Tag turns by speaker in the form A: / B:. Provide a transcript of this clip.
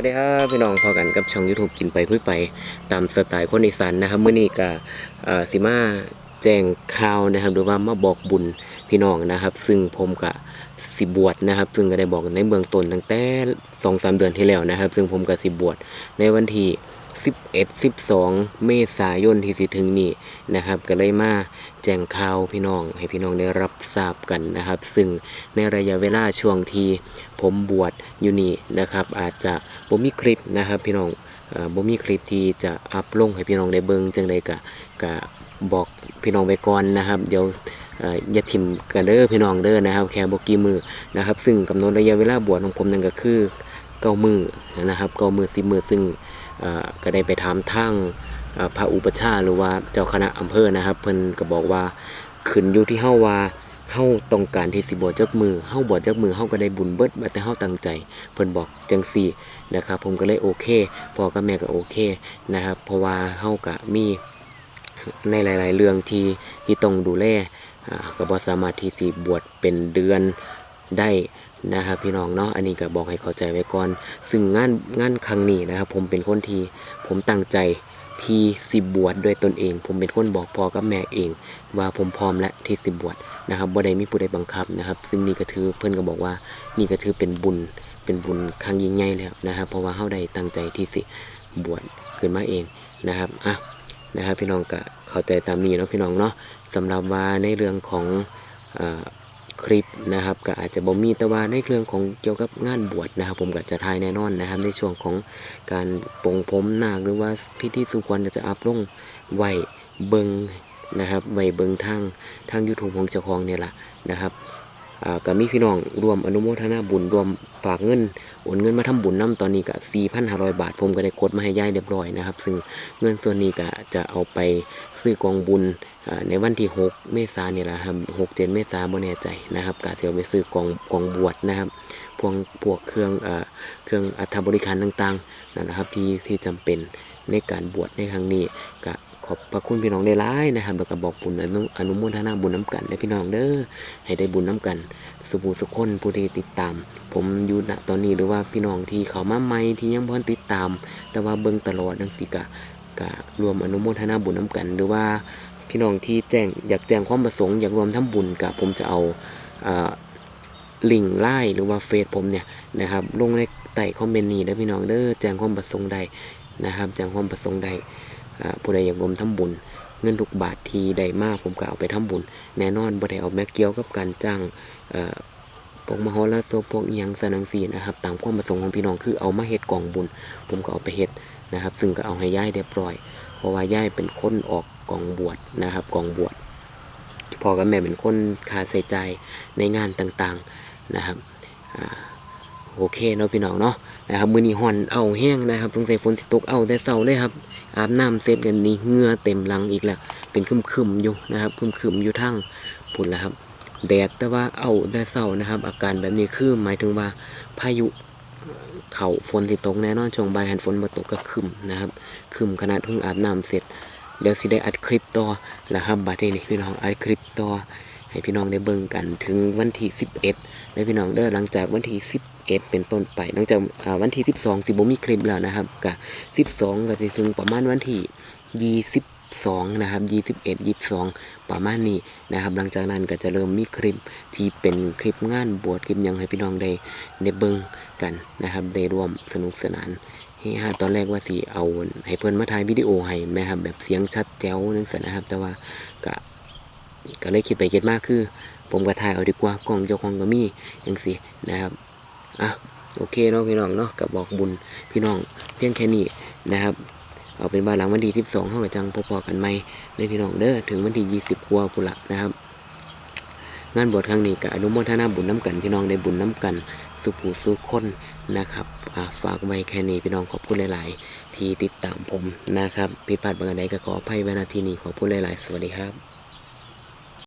A: วัสดีครับพี่น้องพอกันกับช่อง YouTube กินไปคุยไปตามสไตล์คนอีสานนะครับมื้อนี้ก็สิมาแจ้งข่าวนะครับหรือว่ามาบอกบุญพี่น้องนะครับ ซึ่งผมก็สิบวชนะครับ ซึ่งก็ได้บอกในเบื้องต้นตั้งแต่สองสามเดือนที่แล้วนะครับ ซึ่งผมก็สิบวชในวันที่ 11 12 เมษายนที่สิถึงนี้นะครับ ก็เลยมาแจ้งข่าวพี่น้อง ให้พี่น้องได้รับทราบกันนะครับ ซึ่งในระยะเวลาช่วงที่ผมบวชอยู่นี่นะครับ อาจจะบ่มีคลิปนะครับ พี่น้องเอ่อบ่มีคลิปที่จะอัพลงให้พี่น้องได้เบิ่งจังไดก็ก็บอกพี่น้องไว้ก่อนนะครับ เดี๋ยวอย่าทิมกันเด้อพี่น้องเด้อนะครับ แค่บ่กี่มือนะครับ ซึ่งกำหนดระยะเวลาบวชของผมนั่นก็คือเก้ามือนะครับเก้ามือสิบมือซึ่ง ก็ได้ไปถามทางพระอุปชาหรือว่าเจ้าคณะอำเภอนะครับ เพิ่นก็บอกว่าขึ้นอยู่ที่เฮาว่าเฮาต้องการที่สิบวชจักมือเฮาบวชจักมือเฮาก็ได้บุญเบิดบัดแต่เฮาตั้งใจ เพิ่นบอกจังซี่นะครับ ผมก็เลยโอเคพ่อกับแม่ก็โอเคนะครับ เพราะว่าเฮาก็มีในหลาย ๆ เรื่องที่ที่ต้องดูแลก็บ่สามารถที่สิบวชเป็นเดือน ได้นะครับพี่น้องเนาะอันนี้ก็บอกให้เข้าใจไว้ก่อน ซึ่งงานงานครั้งนี้นะครับ ผมเป็นคนที่ผมตั้งใจที่สิบบวชด้วยตนเอง ผมเป็นคนบอกพ่อกับแม่เอง ว่าผมพร้อมและที่สิบบวชนะครับบ่ได้มีผู้ใดบังคับนะครับ ซึ่งนี่ก็ถือเพื่อนก็บอกว่านี่ก็ถือเป็นบุญเป็นบุญครั้งยิ่งใหญ่แล้วนะครับ เพราะว่าเฮาได้ตั้งใจที่สิบวชขึ้นมาเองนะครับอะนะครับพี่น้องก็เข้าใจตามนี้เนาะพี่น้องเนาะสำหรับว่าในเรื่องของอ่อ คลิปนะครับ ก็อาจจะบ่มีแต่ว่าในเรื่องของเกี่ยวกับงานบวชนะครับ ผมก็จะทายแน่นอนนะครับ ในช่วงของการปงผมนาคหรือว่าพิธีสุควรจะอัพลงไหวเบิงนะครับไหวเบิงทางทาง YouTube ของเจ้าของเนี่ยแหละนะครับ ก็มีพี่น้องรวมอนุโมทนาบุญรวมฝากเงินโอนเงินมาทำบุญน้ำตอนนี้ก็4,500 บาท ผมก็ได้กดมาให้ย่ายเรียบร้อยนะครับ ซึ่งเงินส่วนนี้ก็จะเอาไปซื้อกองบุญในวันที่ 6 เมษายนนี่แหละครับ6 7เมษายนบ่แน่ใจนะครับก็สิเอาไปซื้อกองกองบวชนะครับพวกพวกเครื่องเอ่อเครื่องอัฐบริการต่างๆนั่นนะครับที่ที่จำเป็นในการบวชในครั้งนี้ก็ อบพระคุณพี่น้องได้หลายนะครับแล้วก็บอกบุญอนุอนุโมทนาบุญน้ำกันได้พี่น้องเด้อให้ได้บุญน้ำกัน สุภูสุคนผู้ที่ติดตาม ผมอยู่ณตอนนี้หรือว่าพี่น้องที่เขามาใหม่ที่ยังบ่ทันติดตาม แต่ว่าเบิ่งตลอดจังซี่ก็ก็รวมอนุโมทนาบุญน้ำกัน หรือว่าพี่น้องที่แจ้งอยากแจ้งความประสงค์อยากรวมทำบุญกับผมจะเอาลิงไลน์หรือว่าเฟซผมเนี่ยนะครับลงในใต้คอมเมนต์นี้เด้อพี่น้องเด้อแจ้งความประสงค์ใดนะครับแจ้งความประสงค์ใด ผู้ใดอยากรวมทำบุญ เงินทุกบาทที่ใดมากผมก็เอาไปทำบุญ แน่นอนบ่ได้เอาแม็กเกี่ยวกับการจ้างพวกมหรสพพวกอิหยังสนังสีนะครับ ตามความประสงค์ของพี่น้องคือเอามาเฮ็ดกล่องบุญ ผมก็เอาไปเฮ็ดนะครับ ซึ่งก็เอาให้ย่ายเรียบร้อย เพราะว่าย่ายเป็นคนออกกองบวชนะครับกองบวชพ่อกับแม่เป็นคนคาใช้จ่ายในงานต่างๆนะครับโอเคเนาะพี่น้องเนาะนะครับมือนีห่อนเอาแห้งนะครับสงสัยฝนสิตกเอาแต่เศร้าเลยครับ อาบน้ำเสร็จกันนี่เหงื่อเต็มหลังอีกแล้ว เป็นคึมคึมๆอยู่นะครับคึมคึมๆอยู่ทั้งพุ่นแล้วครับ แดดแต่ว่าเอาแต่เศร้านะครับ อาการแบบนี้คือหมายถึงว่าพายุเข่าฝนสิตกแน่นอนช่วงบ่ายหันฝนมาตกก็คึมนะครับคึมขนาดเพิ่งอาบน้ำเสร็จเดี๋ยวสิได้อัดคลิปต่อแล้วครับบัดนี้พี่น้องอัดคลิปต่อ ให้พี่น้องได้เบิ่งกันถึงวันที่ 11ได้พี่น้องเด้อหลังจากวันที่ 11 เป็นต้นไปหลังจากวันที่ 12 สิบ่มีคลิปแล้วนะครับก็12 ก็จะถึงประมาณวันที่22นะครับ21 22 ประมาณนี้นะครับ หลังจากนั้นก็จะเริ่มมีคลิปที่เป็นคลิปงานบวชคลิปยังให้พี่น้องได้ได้เบิ่งกันนะครับได้ร่วมสนุกสนานเฮฮาตอนแรกว่าสิเอาให้เพิ่อนมาถ่ายวิดีโอให้นะครับแบบเสียงชัดแจ๋วนั่นสินะครับ แต่ว่าก็ ก็เลยคิดไปคิดมากคือ ผมก็ถ่ายเอาดีกว่ากล้องเจ้าของก็มีอย่างสินะครับอะโอเคเนาะพี่น้องเนาะกับบอกบุญพี่น้องเพียงแค่นี้นะครับ เอาเป็นบ้านหลังวันที่12เฮาก็จังพอๆกันใหม่ในพี่น้องเด้อถึงวันที่20กว่าพุ่นละนะครับงานบวชครั้งนี้ก็อนุโมทนาบุญน้ำกัน พี่น้องได้บุญน้ำกัน สุภูสุคนนะครับฝากไว้แค่นี้พี่น้องขอบคุณหลาย ๆ ที่ติดตามผมนะครับผิดพลาดบางอันใดก็ขออภัยไว้ณที่นี้ขอบคุณหลาย ๆ สวัสดีครับ